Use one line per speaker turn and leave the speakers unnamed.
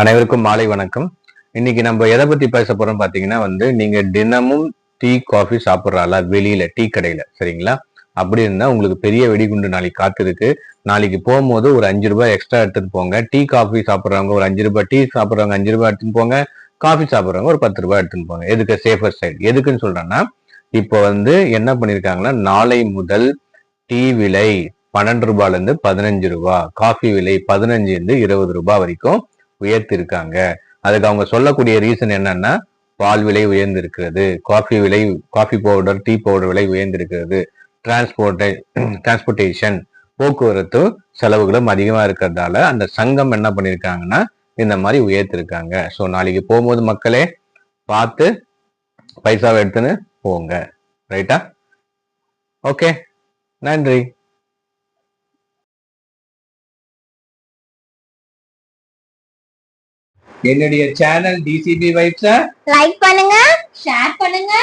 அனைவருக்கும் மாலை வணக்கம். இன்னைக்கு நம்ம எதை பத்தி பேச போறோம் பாத்தீங்கன்னா வந்து நீங்க தினமும் டீ காஃபி சாப்பிட்றாளா வெளியில டீ கடையில சரிங்களா? அப்படி இருந்தா உங்களுக்கு பெரிய வெடிகுண்டு நாளைக்கு காத்திருக்கு. நாளைக்கு போகும்போது ஒரு அஞ்சு ரூபாய் எக்ஸ்ட்ரா எடுத்துட்டு போங்க. டீ காஃபி சாப்பிட்றவங்க ஒரு அஞ்சு ரூபாய் டீ சாப்பிட்றவங்க அஞ்சு ரூபாய் எடுத்துன்னு போங்க. காஃபி சாப்பிட்றவங்க ஒரு பத்து ரூபாய் எடுத்துன்னு போங்க. எதுக்கு? சேஃபர் சைடு எதுக்குன்னு சொல்றேன்னா இப்போ வந்து என்ன பண்ணிருக்காங்கன்னா நாளை முதல் டீ விலை பன்னெண்டு ரூபாயில இருந்து பதினஞ்சு ரூபாய் காஃபி விலை பதினஞ்சுலேருந்து இருபது ரூபாய் வரைக்கும் உயர்த்திருக்காங்க. அதுக்கு அவங்க சொல்லக்கூடிய ரீசன் என்னன்னா பால் விலை உயர்ந்திருக்கிறது காஃபி விலை காஃபி பவுடர் டீ பவுடர் விலை உயர்ந்திருக்கிறது டிரான்ஸ்போர்ட்டை டிரான்ஸ்போர்ட்டேஷன் போக்குவரத்து செலவுகளும் அதிகமாக இருக்கிறதால அந்த சங்கம் என்ன பண்ணியிருக்காங்கன்னா இந்த மாதிரி உயர்த்திருக்காங்க. ஸோ நாளைக்கு போகும்போது மக்களே பார்த்து பைசாவை எடுத்துன்னு போங்க. ரைட்டா ஓகே நன்றி. என்னுடைய சேனல் டிசிபி வைப்ஸை
லைக் பண்ணுங்க ஷேர் பண்ணுங்க